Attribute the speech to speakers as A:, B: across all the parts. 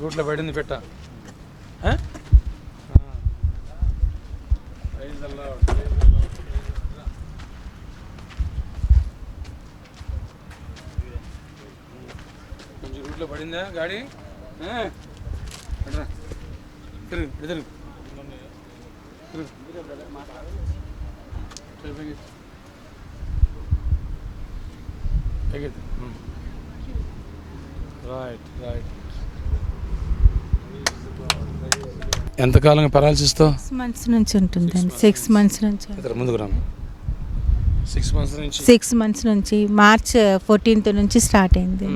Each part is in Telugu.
A: రూట్లో పడింది పెట్ట. కొంచెం రూట్లో పడిందా గాడి? ఆ? తిరుగు తిరుగు. తిరుగు. రైట్ రైట్ ఎంతకాలంగా పెరాలసిస్తో?
B: మంత్స్ నుంచి ఉంటుందండి. సిక్స్ మంత్స్ నుంచి.
A: ఇద్దరు ముందుకు రాము. సిక్స్ మంత్స్ నుంచి?
B: సిక్స్ మంత్స్ నుంచి. మార్చ్ ఫోర్టీన్త్ నుంచి స్టార్ట్ అయింది.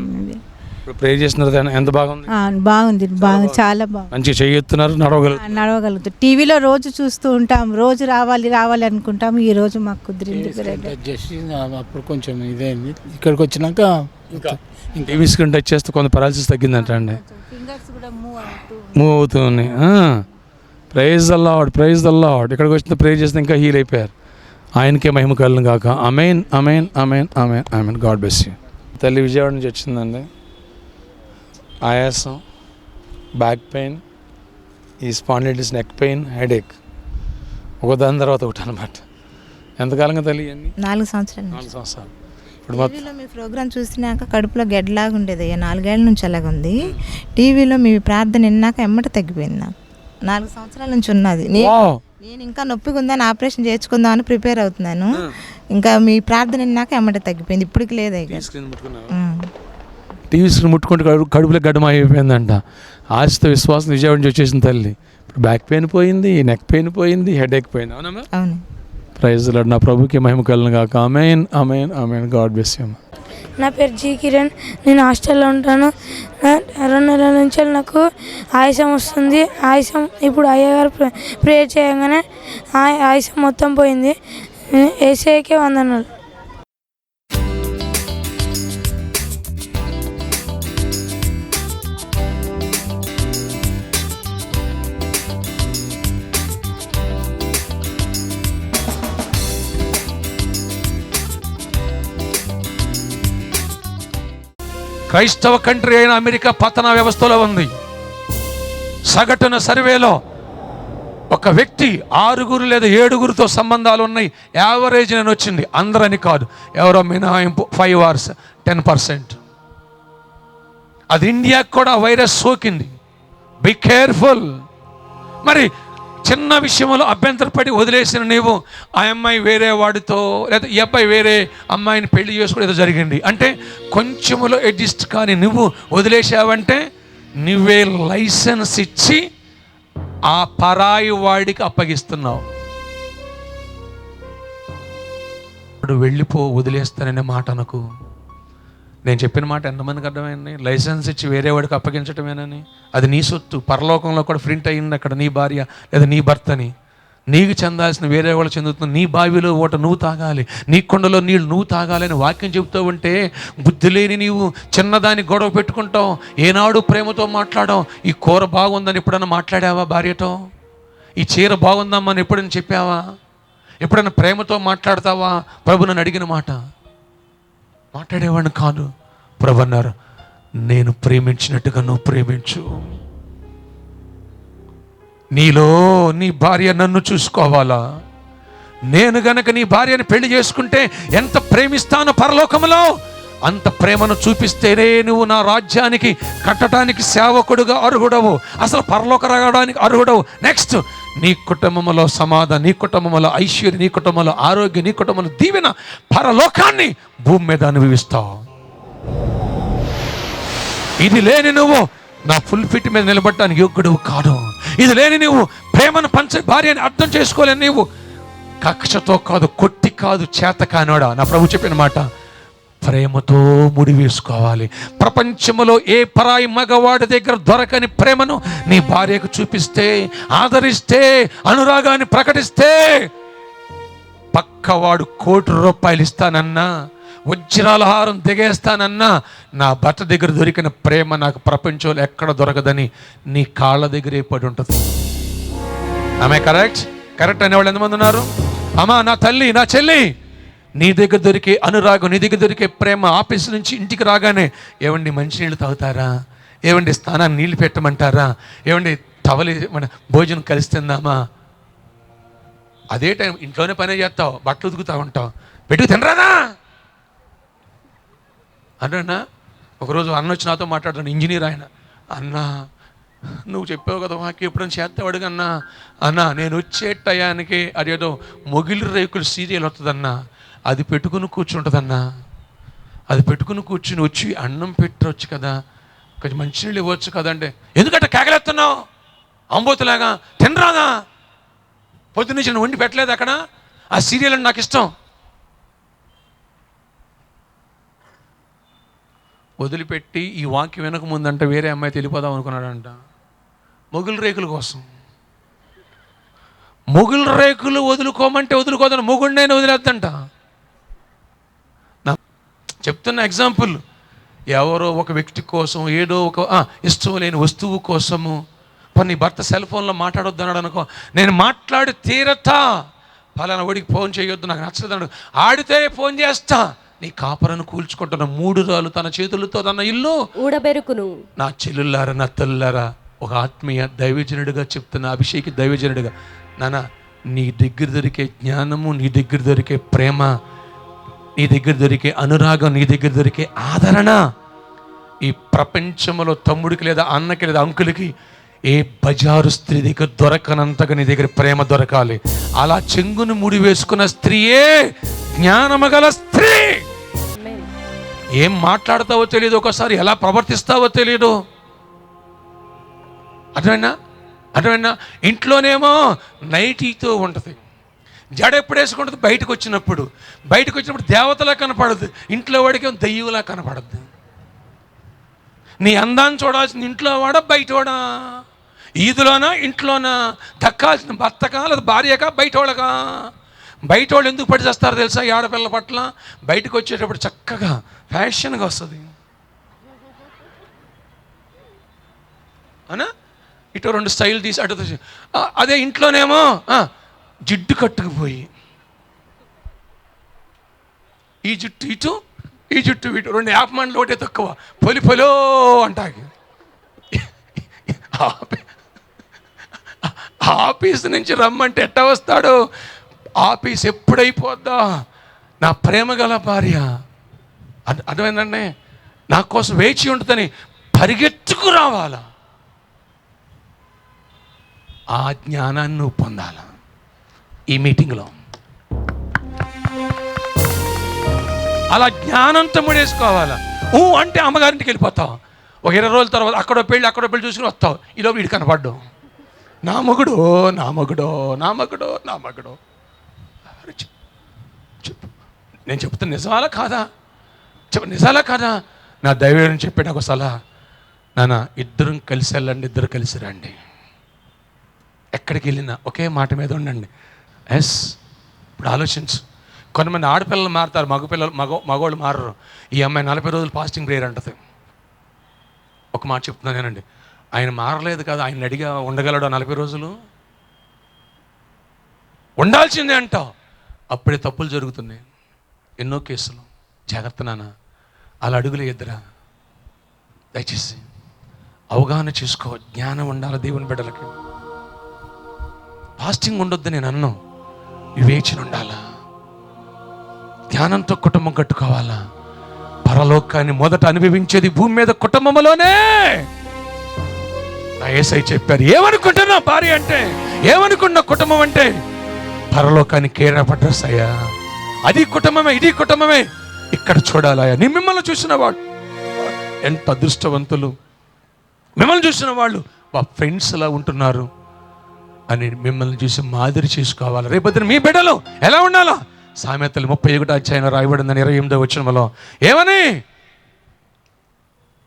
A: ఇప్పుడు ప్రే చేసినారు ఎంత బాగుంది?
B: ఆ, బాగుంది బాగా చాలా బాగుంది.
A: మంచిగా చెయ్యెత్తున్నారు నడవగలరు
B: ఆ, నడవగలుగుతాం టీవీలో రోజు చూస్తూ ఉంటాం రోజు రావాలి రావాలి అనుకుంటాం ఈ రోజు మాకు కుదిరింది
C: అప్పుడు కొంచెం ఇదైంది. ఇక్కడికి వచ్చినాక
A: ఇంకా టీవీ స్క్రీన్ టచ్ చేస్తే కొంత పెరాలసిస్ తగ్గిందంట అండి.
B: మూవ్ అవుతూ
A: మూవ్ అవుతుంది ప్రైజ్ అల్లాడ్ ప్రైజ్ అల్లాడ్ ఇక్కడికి వచ్చిన ప్రే చేస్తే ఇంకా హీల్ అయిపోయారు. ఆయనకే మహిమ కలను కాక amen amen amen amen amen God bless you తల్లి విజయవాడ నుంచి వచ్చిందండి. ఆయాసం బ్యాక్ పెయిన్ ఈ స్పాండిలిటిస్ నెక్ పెయిన్ హెడేక్ ఒక దాని తర్వాత ఒకటి అనమాట ఎంతకాలంగా తల్లి
D: నాలుగు సంవత్సరాలు.
A: నాలుగు సంవత్సరాలు. ఇప్పుడు
D: టీవీలో మీ ప్రోగ్రామ్ చూసినాక కడుపులో గడ్డలాగా ఉండేది అయ్యా. నాలుగేళ్ళ నుంచి అలాగ ఉంది. టీవీలో మీ ప్రార్థన విన్నాక ఎమ్మట తగ్గిపోయింది నాకు. నాలుగు సంవత్సరాల నుంచి ఉన్నది. నే-. నేను ఇంకా నొప్పిగా ఉందని ఆపరేషన్ చేర్చుకుందాం అని ప్రిపేర్ అవుతున్నాను. ఇంకా మీ ప్రార్థన విన్నాక ఎమ్మట తగ్గిపోయింది. ఇప్పటికి లేదు ఇక.
A: స్క్రీన్ ముట్టుకున్నావా?
D: ఉమ్.
A: టీవీ స్క్రీన్ ముట్టుకుంటే కడుపు కడుపులో గడ్డం అయిపోయిందంట ఆశతో విశ్వాసం విజయవాడ నుంచి వచ్చేసిన తల్లి. ఇప్పుడు బ్యాక్ పెయిన్ పోయింది నెక్ పెయిన్ పోయింది హెడ్ ఎక్ పోయింది అవునమ్మా
D: అవును.
A: ప్రైజ్ లాడ్ నా ప్రభుకి మహిమ కలను కాక అమేన్ అమేన్ అమేన్ గాడ్ బెస్ యూ
E: నా పేరు జీ కిరణ్. నేను హాస్టల్లో ఉంటాను. రెండు నెలల నుంచి నాకు ఆయాసం వస్తుంది. ఆయాసం ఇప్పుడు అయ్యగారు ప్రే ప్రేయర్ చేయగానే ఆ- ఆయాసం మొత్తం పోయింది. ఏసీఐకే వందనాలు.
A: క్రైస్తవ కంట్రీ అయిన అమెరికా పతన వ్యవస్థలో ఉంది. సగటున సర్వేలో ఒక వ్యక్తి ఆరుగురు లేదా ఏడుగురితో సంబంధాలు ఉన్నాయి. యావరేజ్ అని వచ్చింది. అందరని కాదు. ఎవరో మినహాయింపు ఫైవ్ అవర్స్ టెన్ పర్సెంట్. అది ఇండియాకు కూడా వైరస్ సోకింది. Be careful. మరి చిన్న విషయంలో అభ్యంతరపడి వదిలేసిన నీవు ఆ అమ్మాయి వేరే వాడితో లేదా ఈ అబ్బాయి వేరే అమ్మాయిని పెళ్ళి చేసుకోవడం ఏదో జరిగింది. అంటే కొంచెములో అడ్జస్ట్ కానీ నువ్వు వదిలేసావంటే నువ్వే లైసెన్స్ ఇచ్చి ఆ పరాయి వాడికి అప్పగిస్తున్నావు. వాడు వెళ్ళిపో వదిలేస్తాననే మాట నాకు నేను చెప్పిన మాట ఎంతమందికి అర్థమైంది? లైసెన్స్ ఇచ్చి వేరే వాడికి అప్పగించటమేనని? అది నీ సొత్తు. పరలోకంలో కూడా ప్రింట్ అయ్యింది అక్కడ నీ భార్య లేదా నీ భర్తని. నీకు చెందాల్సిన వేరే వాళ్ళు చెందుతున్న నీ బావిలో ఓట నువ్వు తాగాలి. నీ కొండలో నీళ్ళు నువ్వు తాగాలి అని వాక్యం చెబుతూ ఉంటే బుద్ధి లేని నీవు చిన్నదాన్ని గొడవ పెట్టుకుంటావు. ఏనాడు ప్రేమతో మాట్లాడావు. ఈ కూర బాగుందని ఎప్పుడన్నా మాట్లాడావా భార్యతో? ఈ చీర బాగుందమ్మని ఎప్పుడైనా చెప్పావా? ఎప్పుడైనా ప్రేమతో మాట్లాడతావా? ప్రభు నన్ను అడిగిన మాట. మాట్లాడేవాడిని కాదు. ప్రభు అన్నారు నేను ప్రేమించినట్టుగా నువ్వు ప్రేమించు. నీలో నీ భార్య నన్ను చూసుకోవాలా? నేను గనక నీ భార్యని పెళ్ళి చేసుకుంటే ఎంత ప్రేమిస్తానో పరలోకములో? అంత ప్రేమను చూపిస్తేనే నువ్వు నా రాజ్యానికి కట్టడానికి సేవకుడుగా అర్హుడవు. అసలు పరలోక రావడానికి అర్హుడవు. నెక్స్ట్ నీ కుటుంబంలో సమాధానం నీ కుటుంబంలో ఐశ్వర్యం నీ కుటుంబంలో ఆరోగ్యం నీ కుటుంబంలో దీవెన పరలోకాన్ని భూమి మీద అనుభవిస్తావు. ఇది లేని నువ్వు నా ఫుల్ ఫిట్ మీద నిలబడటానికి యోగ్యుడు కాదు. ఇది లేని నువ్వు ప్రేమను పంచ భార్యని అర్థం చేసుకోలేని నీవు కక్షతో కాదు కొట్టి కాదు చేత కానివాడా? నా ప్రభు చెప్పిన మాట ప్రేమతో ముడి వేసుకోవాలి. ప్రపంచంలో ఏ పరాయి మగవాడి దగ్గర దొరకని ప్రేమను నీ భార్యకు చూపిస్తే ఆదరిస్తే అనురాగాన్ని ప్రకటిస్తే పక్కవాడు కోటి రూపాయలు ఇస్తానన్నా వజ్రాలహారం దిగేస్తానన్నా నా భర్త దగ్గర దొరికిన ప్రేమ నాకు ప్రపంచంలో ఎక్కడ దొరకదని నీ కాళ్ళ దగ్గరే పడి ఉంటుంది. ఆమె కరెక్ట్ కరెక్ట్ అనేవాళ్ళు ఎంతమంది ఉన్నారు? అమ్మా నా తల్లి నా చెల్లి నీ దగ్గర దొరికే అనురాగం నీ దగ్గర దొరికే ప్రేమ ఆఫీస్ నుంచి ఇంటికి రాగానే ఏమండి మంచినీళ్ళు తాగుతారా? ఏమండి స్నానాన్ని నీళ్ళు పెట్టమంటారా? ఏమండి టవలి మన భోజనం కలిసి తిందామా? అదే టైం ఇంట్లోనే పనే చేస్తావు బట్టలు ఉతుకుతా ఉంటావు. పెట్టుకు తినరాదా? అన్నా ఒకరోజు అన్న వచ్చి నాతో మాట్లాడుతాను ఇంజనీర్ ఆయన. అన్నా నువ్వు చెప్పావు కదా మాకు ఎప్పుడైనా చేస్తావాడు అన్నా అన్నా నేను వచ్చే టయానికి అదేదో మొగిలి రేకులు సీరియల్ వస్తుందన్నా అది పెట్టుకుని కూర్చుంటుందన్నా. అది పెట్టుకుని కూర్చుని వచ్చి అన్నం పెట్టవచ్చు కదా. కొంచెం మంచినీళ్ళు ఇవ్వచ్చు కదండి. ఎందుకంటే కేకలేస్తున్నావు? అంబోతులాగా తినరాదా? పొద్దున్నుంచి నేను వండి పెట్టలేదు అక్కడ. ఆ సీరియల్ అంటే నాకు ఇష్టం. వదిలిపెట్టి ఈ వాక్యం వెనక ముందంట వేరే అమ్మాయి తెలిపోదాం అనుకున్నాడంట. మొగులు రేకుల కోసం. మొగులు రేకులు వదులుకోమంటే వదులుకోదని మొగుడినైనా వదిలేద్దంట. చెప్తున్న ఎగ్జాంపుల్ ఎవరో ఒక వ్యక్తి కోసం ఏదో ఒక ఇష్టం లేని వస్తువు కోసము. పని భర్త సెల్ ఫోన్లో మాట్లాడొద్దు అన్నాడు అనుకో నేను మాట్లాడి తీరతా. ఫలానా వాడికి ఫోన్ చేయొద్దు నాకు నచ్చలేదు అన్నాడు. ఆడితే ఫోన్ చేస్తా. నీ కాపరను కూల్చుకుంటున్న మూడు రాళ్ళు తన చేతులతో తన ఇల్లు.
F: ఊడబెరుకును.
A: నా చెల్లులారా నా తల్లులారా ఒక ఆత్మీయ దైవజనుడిగా చెప్తున్న అభిషేకి దైవజనుడిగా. నాన్న నీ దగ్గర దొరికే జ్ఞానము నీ దగ్గర దొరికే ప్రేమ నీ దగ్గర దొరికే అనురాగం నీ దగ్గర దొరికే ఆదరణ ఈ ప్రపంచంలో తమ్ముడికి లేదా అన్నకి లేదా అంకులకి ఏ బజారు స్త్రీ దగ్గర దొరకనంతగా నీ దగ్గర ప్రేమ దొరకాలి. అలా చెంగును ముడి వేసుకున్న స్త్రీయే జ్ఞానము గల స్త్రీ. ఏం మాట్లాడతావో తెలియదు ఒకసారి ఎలా ప్రవర్తిస్తావో తెలియదు. అర్థమైనా అర్థమైనా ఇంట్లోనేమో నైటీతో ఉంటుంది. జడ ఎప్పుడు వేసుకుంటుంది? బయటకు వచ్చినప్పుడు. బయటకు వచ్చినప్పుడు దేవతలా కనపడదు. ఇంట్లో వాడికి దెయ్యంలా కనపడద్దు నీ అందాన్ని చూడాల్సింది ఇంట్లో వాడా బయటవాడా ఈదులోనా ఇంట్లోనా? దక్కాల్సిన భర్తకా లేదా భార్యకా బయట వాళ్ళకా? బయట వాళ్ళు ఎందుకు పడి చేస్తారో తెలుసా? ఈ ఆడపిల్ల పట్ల బయటకు వచ్చేటప్పుడు చక్కగా ఫ్యాషన్గా వస్తుంది. అనా ఇటు రెండు స్టైల్ తీసి అటు అదే ఇంట్లోనేమో జిడ్డు కట్టుకుపోయి. ఈ జుట్టు ఇటు ఈ జుట్టు ఇటు. రెండు యాప్ మండలు ఒకటే తక్కువ. పొలి పొలో అంటాకి ఆఫీస్ నుంచి రమ్మంటే ఎట్టా వస్తాడు? ఆఫీస్ ఎప్పుడైపోద్దా? నా ప్రేమ గల భార్య. అర్థ- అర్థమైందండి? నా కోసం వేచి ఉంటుందని పరిగెత్తుకు రావాలా? ఆ జ్ఞానాన్ని నువ్వు పొందాల? ఈ మీటింగ్లో. అలా జ్ఞానంతో ముడేసుకోవాలా? ఊ అంటే అమ్మగారింటికి వెళ్ళిపోతావు. ఒక ఇరవై రోజుల తర్వాత అక్కడో పెళ్ళి అక్కడో పెళ్ళి చూసుకుని వస్తావు. ఈలో వీడు కనపడ్డు. నా మగుడు నా మగుడో నా మగుడో నా మగుడో. చెప్పు నేను చెప్తున్నా నిజాలా కాదా? చెప్పు నిజాలా కాదా? నా దైవం చెప్పాడు ఒక సలహా నాన్న ఇద్దరం కలిసి వెళ్ళండి ఇద్దరు కలిసి రండి. ఎక్కడికి వెళ్ళినా ఒకే మాట మీద ఉండండి. ఎస్. ఇప్పుడు ఆలోచించు. కొంతమంది ఆడపిల్లలు మారుతారు మగపిల్లలు మగ మగవాళ్ళు మారరు. ఈ అమ్మాయి నలభై రోజులు ఫాస్టింగ్ ప్రేయర్ అంటది. ఒక మాట చెప్తున్నాను నేనండి. ఆయన మారలేదు కదా ఆయన అడిగా ఉండగలడు నలభై రోజులు? ఉండాల్సిందే అంటావు అప్పుడే తప్పులు జరుగుతున్నాయి. ఎన్నో కేసులు. జాగ్రత్త నాన్న. అలా అడుగులే ఇద్దరా. దయచేసి అవగాహన చేసుకో. జ్ఞానం ఉండాలి దేవుని బిడ్డలకి. ఫాస్టింగ్ ఉండొద్దు నేను అన్నాను వివేచన ఉండాలా ధ్యానంతో కుటుంబం కట్టుకోవాలా? పరలోకాన్ని మొదట అనుభవించేది భూమి మీద కుటుంబంలోనే నా ఏసై చెప్పారు ఏమనుకుంటున్నా భార్య అంటే? ఏమనుకున్న కుటుంబం అంటే? పరలోకాన్ని కేరపడ్రస్ అయ్యా. అది కుటుంబమే ఇది కుటుంబమే. ఇక్కడ చూడాలయ్యా నీ మిమ్మల్ని చూసిన వాడు ఎంత అదృష్టవంతులు. మిమ్మల్ని చూసిన వాళ్ళు మా ఫ్రెండ్స్ లా ఉంటున్నారు. అని మిమ్మల్ని చూసి మాదిరి చేసుకోవాలి. రేపొద్దున మీ బిడ్డలు ఎలా ఉండాలా? సామెతలు ముప్పై ఒకటి అధ్యాయం రాయబడిందని ఇరవై ఎనిమిదో వచ్చినలో ఏమని?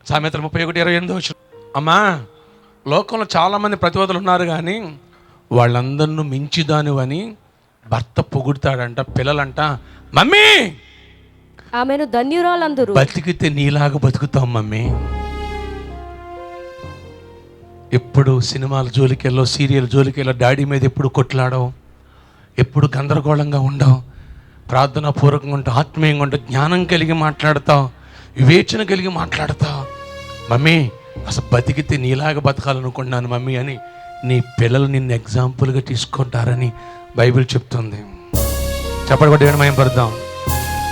A: సామెతలు ముప్పై ఒకటి ఇరవై ఎనిమిదో వచ్చిన అమ్మా లోకంలో చాలామంది ప్రతివదులు ఉన్నారు కానీ వాళ్ళందరినూ మించిదానివని భర్త పొగుడతాడంట పిల్లలంట మమ్మీ!
F: ఆమెను ధన్యురాలందురు.
A: బతికితే నీలాగా బతుకుతాం మమ్మీ. ఎప్పుడు సినిమాల జోలికెళ్ళో సీరియల్ జోలికెళ్ళో డాడీ మీద ఎప్పుడు కొట్లాడవు? ఎప్పుడు గందరగోళంగా ఉండవు? ప్రార్థనా పూర్వకంగా ఉంటావు ఆత్మీయంగా ఉంటావు జ్ఞానం కలిగి మాట్లాడతావు వివేచన కలిగి మాట్లాడతావు. మమ్మీ అసలు బతికితే నీలాగా బతకాలనుకుంటున్నాను మమ్మీ అని నీ పిల్లలు నిన్ను ఎగ్జాంపుల్గా తీసుకుంటారని బైబిల్ చెప్తుంది. చెప్పడం కూడా మేము పడదాం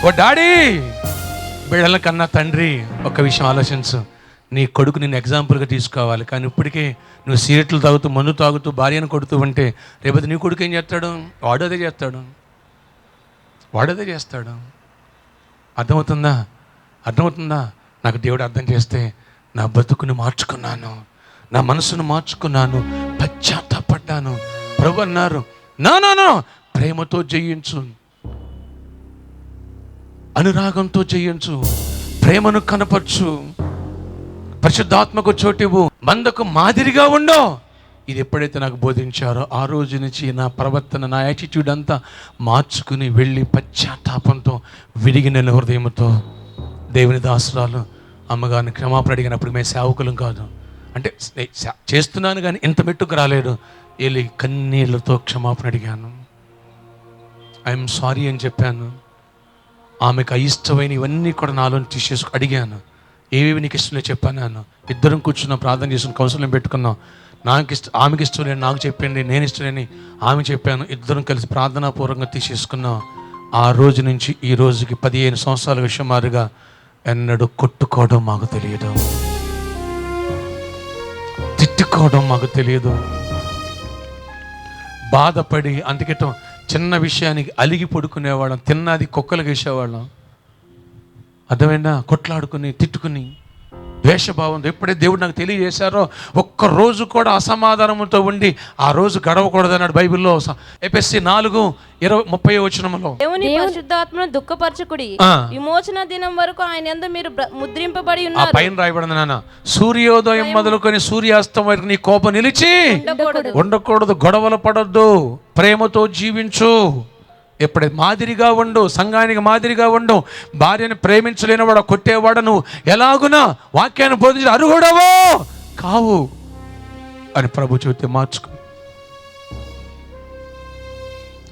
A: ఓ డాడీ! బిడ్డల కన్నా తండ్రి ఒక విషయం ఆలోచించు. నీ కొడుకు నిన్ను ఎగ్జాంపుల్గా తీసుకోవాలి. కానీ ఇప్పటికే నువ్వు సిగరెట్లు తాగుతూ మందు తాగుతూ భార్యను కొడుతూ ఉంటే రేపటి నీ కొడుకు ఏం చేస్తాడు? వాడదే చేస్తాడు. వాడదే చేస్తాడు. అర్థమవుతుందా? అర్థమవుతుందా? నాకు దేవుడు అర్థం చేస్తే నా బతుకుని మార్చుకున్నాను. నా మనసును మార్చుకున్నాను. పశ్చాత్తాపడ్డాను. ప్రభు అన్నారు నా నా ప్రేమతో జయించు. అనురాగంతో జయించు. ప్రేమను కనపరచు. పరిశుద్ధాత్మకు చోటివు మందకు మాదిరిగా ఉండో. ఇది ఎప్పుడైతే నాకు బోధించారో ఆ రోజు నుంచి నా ప్రవర్తన నా యాటిట్యూడ్ అంతా మార్చుకుని వెళ్ళి పశ్చాత్తాపంతో విరిగిన హృదయంతో దేవుని దాసురాలు అమ్మగారిని క్షమాపణ అడిగినప్పుడు మేము సేవకులం కాదు. అంటే చేస్తున్నాను కానీ ఇంత మెట్టుకు రాలేదు. వెళ్ళి కన్నీళ్ళతో క్షమాపణ అడిగాను. ఐఎమ్ సారీ అని చెప్పాను. ఆమెకు అయిష్టమైన ఇవన్నీ కూడా నాలో తీసేసుకు అడిగాను. ఏవేవి నీకు ఇష్టం చెప్పాను నేను ఇద్దరం కూర్చున్నాం ప్రార్థన చేసుకుని కౌన్సిలింగ్ పెట్టుకున్నాం. నాకు ఇష్టం ఆమెకి ఇష్టం లేని నాకు చెప్పండి నేను ఇష్టం లేని ఆమె చెప్పాను. ఇద్దరం కలిసి ప్రార్థనాపూర్వకంగా తీసేసుకున్నాం. ఆ రోజు నుంచి ఈ రోజుకి పదిహేను సంవత్సరాల విషయం మారుగా ఎన్నడూ కొట్టుకోవడం మాకు తెలియదు. తిట్టుకోవడం మాకు తెలియదు. బాధపడి అందుకేటం చిన్న విషయానికి అలిగి పడుకునేవాళ్ళం తిన్నది కుక్కలు వేసేవాళ్ళం అర్థమైందా? కొట్లాడుకుని తిట్టుకుని ద్వేషభావంతో ఎప్పుడైతే దేవుడు నాకు తెలియజేశారో ఒక్క రోజు కూడా అసమాధానంతో ఉండి ఆ రోజు గడవకూడదన్నాడు బైబిల్లో. ఎపిఎస్సి నాలుగు ఇరవై ముప్పై వచనంలో
G: దేవుని పరిశుద్ధాత్మను దుఃఖపరచుకుడి.
A: ఆ.
G: విమోచన దినం వరకు ఆయన యందు మీరు ముద్రింపబడి
A: ఆ
G: ఉన్నారు.
A: పైన రాయబడింది నాన్న. సూర్యోదయం మొదలుకొని సూర్యాస్తం వరకు నీ కోపం నిలిచి
G: ఉండకూడదు.
A: ఉండకూడదు గొడవలు పడొద్దు ప్రేమతో జీవించు. ఎప్పుడు మాదిరిగా ఉండు సంఘానికి మాదిరిగా ఉండు భార్యను ప్రేమించలేనివాడు కొట్టేవాడు నువ్వు ఎలాగునా వాక్యాన్ని బోధించిన అర్హుడవో కావు అని ప్రభు చెబితే మార్చుకో.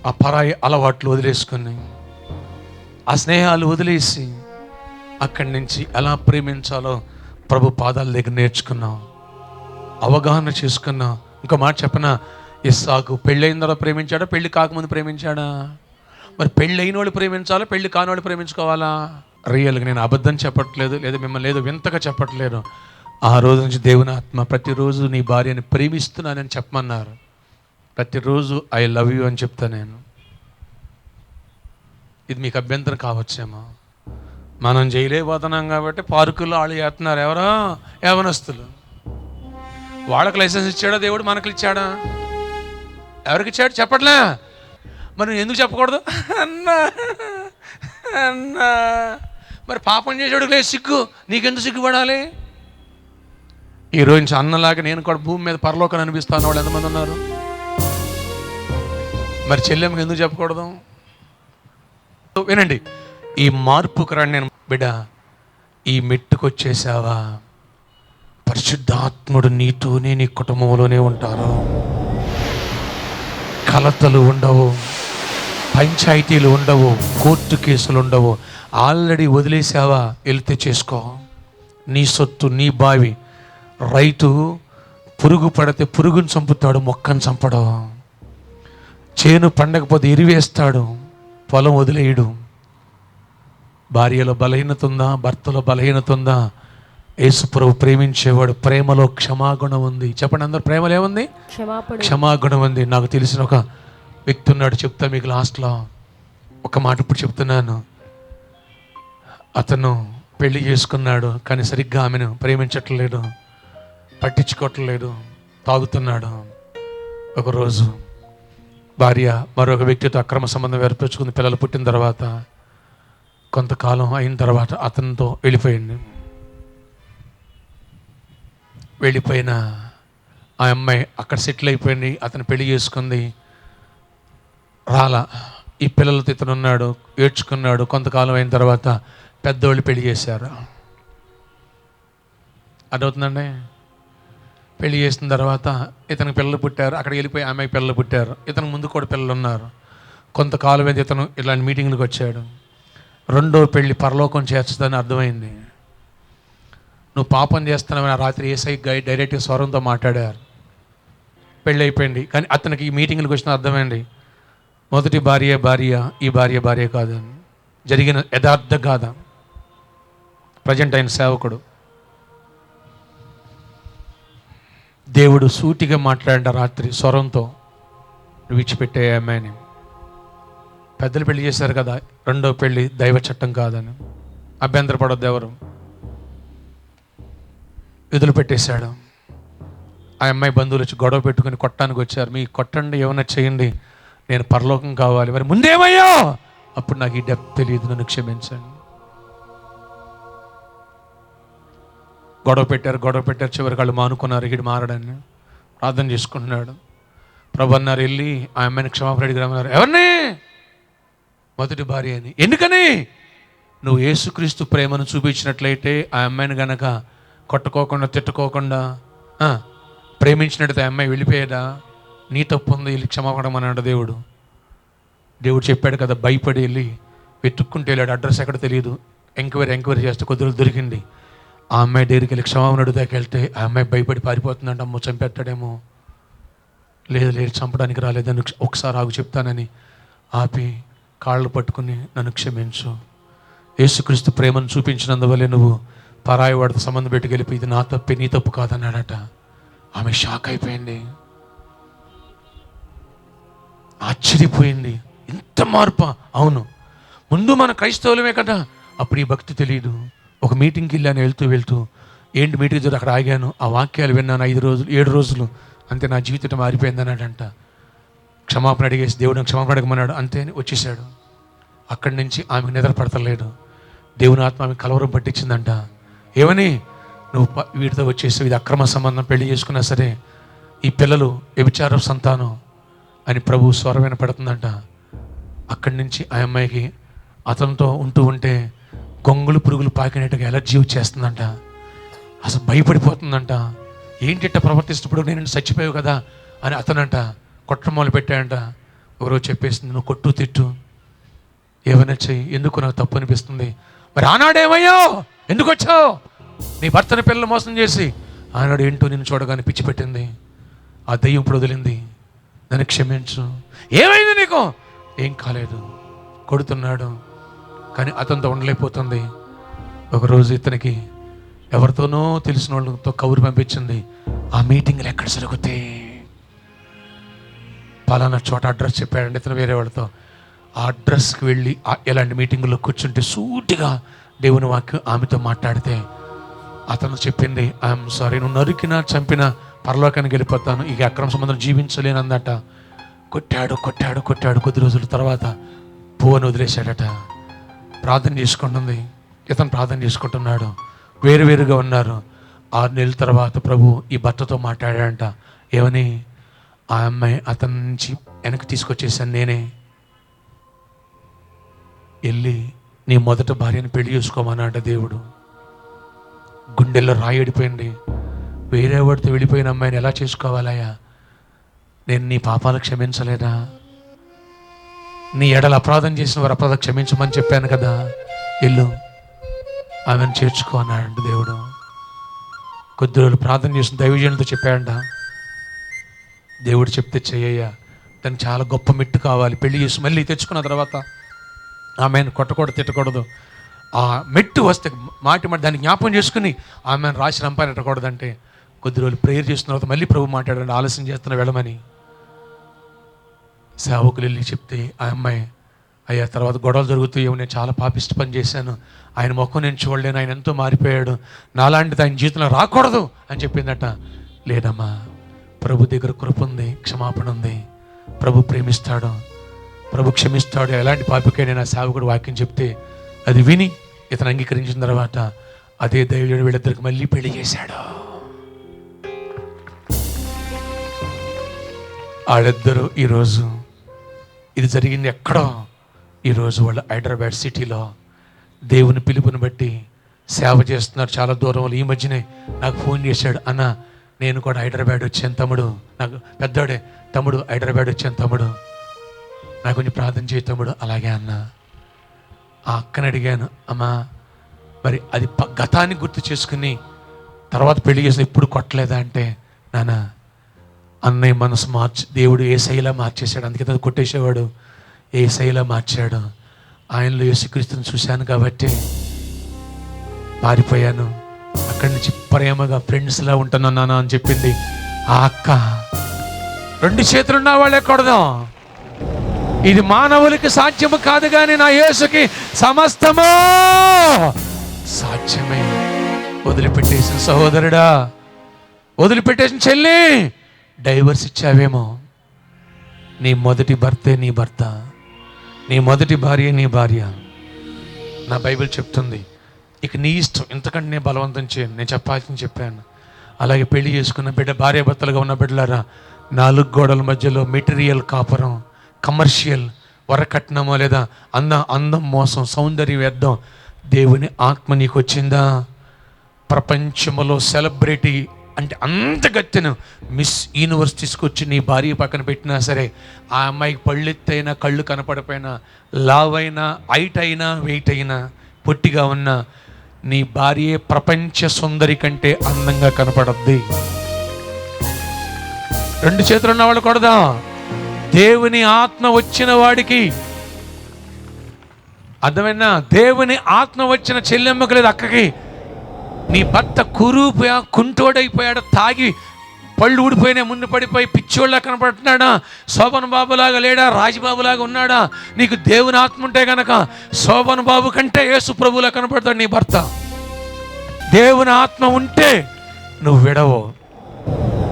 A: ఆ పరాయి అలవాట్లు వదిలేసుకుని ఆ స్నేహాలు వదిలేసి అక్కడి నుంచి ఎలా ప్రేమించాలో ప్రభు పాదాల దగ్గర నేర్చుకున్నాం అవగాహన చేసుకున్నాం. ఇంకో మాట చెప్పనా? ఇస్సాకు పెళ్ళైన తర్వాత ప్రేమించాడా? పెళ్ళి కాకముందు ప్రేమించాడా? మరి పెళ్ళి అయిన వాళ్ళు ప్రేమించాలా పెళ్ళి కాని వాళ్ళు ప్రేమించుకోవాలా రియల్గా నేను అబద్ధం చెప్పట్లేదు లేదా మిమ్మల్ని ఏదో వింతగా చెప్పట్లేదు. ఆ రోజు నుంచి దేవుని ఆత్మ ప్రతిరోజు నీ భార్యని ప్రేమిస్తున్నానని చెప్పమన్నారు. ప్రతిరోజు ఐ లవ్ యూ అని చెప్తా నేను. ఇది మీకు అభ్యంతరం కావచ్చేమో. మనం చేయలేకపోతున్నాం కాబట్టి పార్కుల్లో వాళ్ళు చేస్తున్నారు. ఎవరో? యవనస్తులు. వాళ్ళకి లైసెన్స్ ఇచ్చాడా? దేవుడు మనకి ఇచ్చాడా? ఎవరికి ఇచ్చాడు? చెప్పట్లే. మరి నువ్వు ఎందుకు చెప్పకూడదు? అన్నా అన్నా. మరి పాపం చేసాడు లేదు సిగ్గు. నీకెందుకు సిగ్గుపడాలి ఈ రోజు నుంచి అన్నలాగా నేను కూడా భూమి మీద పరలోకం అనిపిస్తాను. వాళ్ళు ఎంతమంది ఉన్నారు? మరి చెల్లెమ్మకి ఎందుకు చెప్పకూడదు? వినండి. ఈ మార్పుకు రండి నేను బిడ్డ ఈ మెట్టుకు వచ్చేసావా పరిశుద్ధాత్ముడు నీతోనే నీ కుటుంబంలోనే ఉంటారు. కలతలు ఉండవు. పంచాయతీలు ఉండవు కోర్టు కేసులు ఉండవు. ఆల్రెడీ వదిలేసావా? వెళ్తే చేసుకో. నీ సొత్తు నీ బావి. రైతు పురుగు పడితే పురుగుని చంపుతాడు మొక్కను చంపడం. చేను పండకపోతే ఎరివేస్తాడు పొలం వదిలేయడు. భార్యలో బలహీనత ఉందా? భర్తలో బలహీనత ఉందా? యేసుప్రభు ప్రేమించేవాడు ప్రేమలో క్షమాగుణం ఉంది. చెప్పండి అందరు ప్రేమలో ఏముంది?
F: క్షమాపణ.
A: క్షమాగుణం ఉంది. నాకు తెలిసిన ఒక వ్యక్తి ఉన్నాడు చెప్తా మీకు లాస్ట్లో. ఒక మాట ఇప్పుడు చెప్తున్నాను. అతను పెళ్ళి చేసుకున్నాడు కానీ సరిగ్గా ఆమెను ప్రేమించట్లేదు పట్టించుకోవట్లేదు తాగుతున్నాడు. ఒకరోజు భార్య మరొక వ్యక్తితో అక్రమ సంబంధం ఏర్పరచుకుంది. పిల్లలు పుట్టిన తర్వాత కొంతకాలం అయిన తర్వాత అతనితో వెళ్ళిపోయింది. వెళ్ళిపోయిన ఆ అమ్మాయి అక్కడ సెటిల్ అయిపోయింది. అతను పెళ్ళి చేసుకుంది. రాలా ఈ పిల్లలతో ఇతను ఉన్నాడు ఏడ్చుకున్నాడు కొంతకాలం అయిన తర్వాత పెద్దోళ్ళు పెళ్ళి చేశారు. అర్థవుతుందండి పెళ్ళి చేసిన తర్వాత ఇతనికి పిల్లలు పుట్టారు అక్కడికి వెళ్ళిపోయి ఆమెకి పిల్లలు పుట్టారు. ఇతను ముందు కూడా పిల్లలు ఉన్నారు. కొంతకాలం మీద ఇతను ఇలాంటి మీటింగ్లకు వచ్చాడు. రెండో పెళ్ళి పరలోకం చేర్చదని అర్థమైంది. నువ్వు పాపం చేస్తున్నావని రాత్రి ఏసై గై డైరెక్ట్గా స్వరంతో మాట్లాడారు. పెళ్ళి అయిపోయింది. కానీ అతనికి ఈ మీటింగ్లకు వచ్చిన అర్థమైంది మొదటి భార్య భార్య ఈ భార్య భార్య కాదు జరిగిన యథార్థ గాథ. ప్రజెంట్ అయిన సేవకుడు. దేవుడు సూటిగా మాట్లాడిన రాత్రి స్వరంతో విడిచిపెట్టే అమ్మాయిని. పెద్దలు పెళ్ళి చేశారు కదా రెండో పెళ్ళి దైవ చట్టం కాదని. అభ్యంతరపడొద్దు ఎవరు. విధులు పెట్టేశాడు. ఆ అమ్మాయి బంధువులు వచ్చి గొడవ పెట్టుకుని కొట్టడానికి వచ్చారు. మీ కొట్టండి ఏమైనా చేయండి. నేను పరలోకం కావాలి. మరి ముందేమయ్యో? అప్పుడు నాకు ఈ డెప్త్ తెలియదు. నన్ను క్షమించండి. గొడవ పెట్టారు గొడవ పెట్టారు. చివరికి వాళ్ళు మానుకున్నారు. ఇటు మారడాన్ని ప్రార్థన చేసుకుంటున్నాడు. ప్రభు అన్నారు వెళ్ళి ఆ అమ్మాయిని క్షమాపణ అడిగి రమ్మన్నారు. ఎవరిని? మొదటి భార్య అని. ఎందుకని? నువ్వు యేసుక్రీస్తు ప్రేమను చూపించినట్లయితే ఆ అమ్మాయిని గనక కొట్టుకోకుండా తిట్టుకోకుండా ప్రేమించినట్టు ఆ అమ్మాయి వెళ్ళిపోయేదా? నీ తప్పు ఉంది వెళ్ళి క్షమాపణ అన్నాడు దేవుడు. దేవుడు చెప్పాడు కదా భయపడి వెళ్ళి వెతుక్కుంటూ వెళ్ళాడు. అడ్రస్ ఎక్కడ తెలియదు ఎంక్వైరీ ఎంక్వైరీ చేస్తే కొద్దిగా దొరికింది. ఆ అమ్మాయి దగ్గరికి వెళ్ళి క్షమాపణ అడుగుదాకి వెళ్తే ఆ అమ్మాయి భయపడి పారిపోతుందంట అమ్మో చంపేస్తాడేమో. లేదు లేదు చంపడానికి రాలేదని ఒకసారి ఆగు చెప్తానని ఆపి కాళ్ళు పట్టుకుని నన్ను క్షమించు. యేసుక్రీస్తు ప్రేమను చూపించినందువల్లే నువ్వు పరాయి వాడితో సంబంధం పెట్టి గెలిపి ఇది నా తప్పే నీ తప్పు కాదన్నాడట. ఆమె షాక్ అయిపోయింది. ఆశ్చర్యపోయింది. ఇంత మార్పా? అవును. ముందు మన క్రైస్తవులమే కదా. అప్పుడు ఈ భక్తి తెలియదు. ఒక మీటింగ్కి వెళ్ళాను వెళ్తూ వెళ్తూ. ఏంటి మీటింగ్ జరిగి అక్కడ ఆగాను. ఆ వాక్యాలు విన్నాను ఐదు రోజులు ఏడు రోజులు. అంతే నా జీవితం మారిపోయింది అన్నాడంట. క్షమాపణ అడిగేసి దేవుడు క్షమాపణ అడగమన్నాడు. అంతే అని వచ్చేసాడు. అక్కడి నుంచి ఆమె నిద్ర పడతలేడు దేవుని ఆత్మ ఆమె కలవరం పట్టించిందంట. ఏమని? నువ్వు వీటితో వచ్చేసి ఇది అక్రమ సంబంధం. పెళ్ళి చేసుకున్నా సరే. ఈ పిల్లలు వ్యభిచార సంతానం. అని ప్రభు స్వరమైన వినపడుతుందంట. అక్కడి నుంచి ఆ అమ్మాయికి అతనితో ఉంటూ ఉంటే గొంగులు పురుగులు పాకినట్టుగా ఎలర్జీ వచ్చేస్తుందంట. అసలు భయపడిపోతుందంట. ఏంటిట్ట ప్రవర్తిస్తున్నప్పుడు నేను చచ్చిపోయావు కదా? అని అతనంట కొట్టడం మొదలు పెట్టాడంట ఎవరో చెప్పేసింది నువ్వు కొట్టు తిట్టు. ఏమైనా చెయ్యి. ఎందుకు నాకు తప్పు అనిపిస్తుంది? మరి ఆనాడేమయ్యో ఎందుకు వచ్చావు? నీ భర్తని పిల్లలు మోసం చేసి. ఆనాడు ఏంటో నిన్ను చూడగానే పిచ్చి పెట్టింది. ఆ దయ్యం ఇప్పుడు వదిలింది. నన్ను క్షమించు. ఏమైంది నీకు? ఏం కాలేదు. కొడుతున్నాడు కానీ అతనితో ఉండలేకపోతుంది. ఒకరోజు ఇతనికి ఎవరితోనో తెలిసిన వాళ్ళతో కబురు పంపించింది. ఆ మీటింగ్లు ఎక్కడ జరుగుతాయి? పలానా చోట అడ్రస్ చెప్పాడండి ఇతను వేరే వాళ్ళతో. ఆ అడ్రస్కి వెళ్ళి ఎలాంటి ఇలాంటి కూర్చుంటే సూటిగా దేవుని వాక్యం ఆమెతో మాట్లాడితే అతను చెప్పింది ఐఎమ్ సారీ నువ్వు నరికినా చంపినా పరలోకానికి వెళ్ళిపోతాను. ఇక అక్రమ సంబంధం జీవించలేనందట. కొట్టాడు కొట్టాడు కొట్టాడు కొద్ది రోజుల తర్వాత పువ్వును వదిలేశాడట. ప్రార్థన చేసుకుంటుంది. ఇతను ప్రార్థన చేసుకుంటున్నాడు. వేరువేరుగా ఉన్నారు. ఆరు నెలల తర్వాత ప్రభు ఈ భర్తతో మాట్లాడాడంట. ఏమని? ఆ అమ్మాయి అతని నుంచి వెనక్కి తీసుకొచ్చేసాను నేనే. వెళ్ళి నీ మొదట భార్యను పెళ్ళి చేసుకోమన్నాడ దేవుడు. గుండెల్లో రాయడిపోయింది వేరే వాడితో వెళ్ళిపోయిన అమ్మాయిని ఎలా చేసుకోవాలయ్యా? నేను నీ పాపాలు క్షమించలేదా? నీ ఎడలు అపరాధం చేసిన వారు అపరాధం క్షమించమని చెప్పాను కదా. ఇల్లు ఆమెను చేర్చుకో అన్నాడు దేవుడు. కొద్ది రోజులు ప్రార్థన చేసిన దైవజనులతో చెప్పాడంట. దేవుడు చెప్తే చెయ్యయ్యా తను చాలా గొప్ప మెట్టు కావాలి. పెళ్ళి చేసి మళ్ళీ తెచ్చుకున్న తర్వాత ఆమెను కొట్టకూడదు తిట్టకూడదు. ఆ మెట్టు వస్తే మాటి మాట దాన్ని జ్ఞాపకం చేసుకుని ఆమెను రాసి రంపారెట్టకూడదంటే కొద్ది రోజులు ప్రేయర్ చేసిన తర్వాత మళ్ళీ ప్రభు మాట్లాడండి ఆలస్యం చేస్తున్న వెళ్ళమని. సేవకులు వెళ్ళి చెప్తే ఆ అమ్మాయి అయ్యా తర్వాత గొడవలు జరుగుతాయేమో నేను చాలా పాపిష్ట పని చేశాను. ఆయన ముఖం నేను చూడలేను ఆయన ఎంతో మారిపోయాడు. నాలాంటిది ఆయన జీవితంలో రాకూడదు అని చెప్పిందట. లేదమ్మా ప్రభు దగ్గర కృప ఉంది క్షమాపణ ఉంది. ప్రభు ప్రేమిస్తాడు ప్రభు క్షమిస్తాడు. ఎలాంటి పాపికైనా నా సేవకుడు వాక్యం చెప్తే అది విని ఇతను అంగీకరించిన తర్వాత అదే దైవుడు వీళ్ళిద్దరికి మళ్ళీ పెళ్ళి చేశాడు. వాళ్ళిద్దరూ ఈరోజు ఇది జరిగింది ఎక్కడో ఈరోజు వాళ్ళు హైదరాబాద్ సిటీలో దేవుని పిలుపుని బట్టి సేవ చేస్తున్నారు. చాలా దూరం వాళ్ళు ఈ మధ్యనే నాకు ఫోన్ చేశాడు అన్న నేను కూడా హైదరాబాద్ వచ్చాను తమ్ముడు. నాకు పెద్దోడే తమ్ముడు హైదరాబాద్ వచ్చాను తమ్ముడు. నాకు కొంచెం ప్రార్థన చేయి తమ్ముడు. అలాగే అన్న. ఆ అక్కని అడిగాను అమ్మా మరి అది ప- గతాన్ని గుర్తు చేసుకుని తర్వాత పెళ్ళి చేసిన ఇప్పుడు కొట్టలేదా? అంటే నాన్న అన్నయ్య మనసు మార్చి దేవుడు ఏ మార్చేశాడు. అందుకే తను కొట్టేసేవాడు. ఏ శైలా మార్చాడు. ఆయనలో యేసుక్రీస్తుని చూశాను కాబట్టి పారిపోయాను. అక్కడి నుంచి ప్రేమగా ఫ్రెండ్స్లా ఉంటున్నాను నాన్న అని చెప్పింది. ఆ అక్క రెండు చేతులున్న వాళ్ళే కొడదాం. ఇది మానవులకి సాధ్యము కాదు కానీ నా యేసుకి సమస్తము సాధ్యమే. వదిలిపెట్టేసిన సహోదరుడా వదిలిపెట్టేసిన చెల్లి డైవర్స్ ఇచ్చావేమో? నీ మొదటి భర్తే నీ భర్త నీ మొదటి భార్య నీ భార్య. నా బైబిల్ చెప్తుంది ఇక నీ ఇష్టం ఇంతకంటే నేను బలవంతం చేయను. నేను చెప్పాల్సింది చెప్పాను. అలాగే పెళ్ళి చేసుకున్న బిడ్డ భార్య భర్తలుగా ఉన్న బిడ్డలారా నాలుగు గోడల మధ్యలో మెటీరియల్ కాపురం కమర్షియల్ వరకట్నమో లేదా అంద అందం మోసం సౌందర్యం వ్యర్థం దేవుని ఆత్మ నీకు వచ్చిందా? ప్రపంచంలో సెలబ్రిటీ అంటే అంత గత్తెను. మిస్ యూనివర్స్ తీసుకొచ్చి నీ భార్య పక్కన పెట్టినా సరే ఆ అమ్మాయికి పళ్ళెత్తైనా కళ్ళు కనపడపోయినా లావ్ అయినా హైట్ అయినా వెయిట్ అయినా పొట్టిగా ఉన్నా నీ భార్య ప్రపంచ సుందరి కంటే అందంగా కనపడద్ది. రెండు చేతులు ఉన్న వాళ్ళు కొడదాం. దేవుని ఆత్మ వచ్చిన వాడికి. అర్థమైనా దేవుని ఆత్మ వచ్చిన చెల్లెమ్మకు లేదు అక్కకి. నీ భర్త కురూపోయా కుంటోడైపోయాడు తాగి పళ్ళు ఊడిపోయినా ముందు పడిపోయి పిచ్చోళ్ళ కనపడుతున్నాడా? శోభన్ బాబులాగా లేడా? రాజబాబులాగా ఉన్నాడా? నీకు దేవుని ఆత్మ ఉంటే గనక శోభన్ బాబు కంటే యేసు ప్రభులా కనపడతాడు నీ భర్త. దేవుని ఆత్మ ఉంటే నువ్వు విడవు.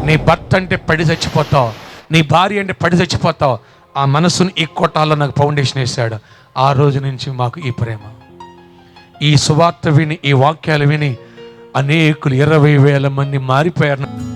A: నీ భర్త అంటే పడి చచ్చిపోతావు. నీ భార్య అంటే పడి చచ్చిపోతావు. ఆ మనసును ఈ కొట్టాలో నాకు ఫౌండేషన్ వేశాడు. ఆ రోజు నుంచి మాకు ఈ ప్రేమ. ఈ సువార్త విని ఈ వాక్యాలు విని అనేకులు ఇరవై వేల మంది మారిపోయారు.